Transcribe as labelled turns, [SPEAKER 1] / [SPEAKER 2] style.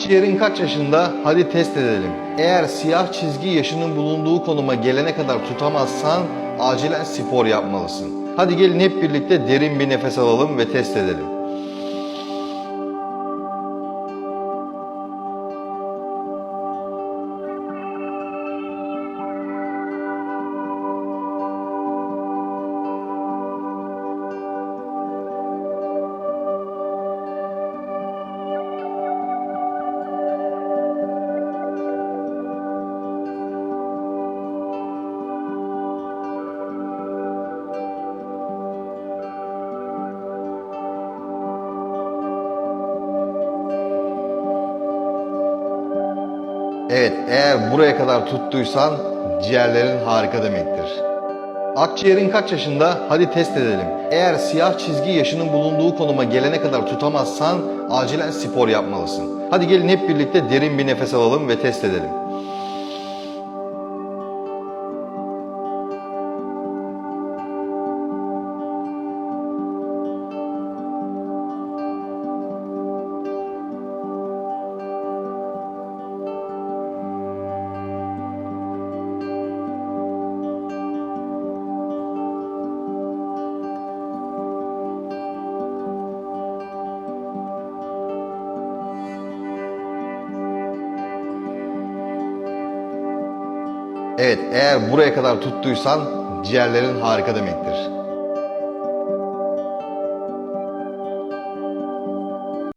[SPEAKER 1] Akciğerin kaç yaşında? Hadi test edelim. Eğer siyah çizgi yaşının bulunduğu konuma gelene kadar tutamazsan acilen spor yapmalısın. Hadi gelin hep birlikte derin bir nefes alalım ve test edelim. Evet, eğer buraya kadar tuttuysan ciğerlerin harika demektir. Akciğerin kaç yaşında? Hadi test edelim. Eğer siyah çizgi yaşının bulunduğu konuma gelene kadar tutamazsan acilen spor yapmalısın. Hadi gelin hep birlikte derin bir nefes alalım ve test edelim. Evet, eğer buraya kadar tuttuysan ciğerlerin harika demektir.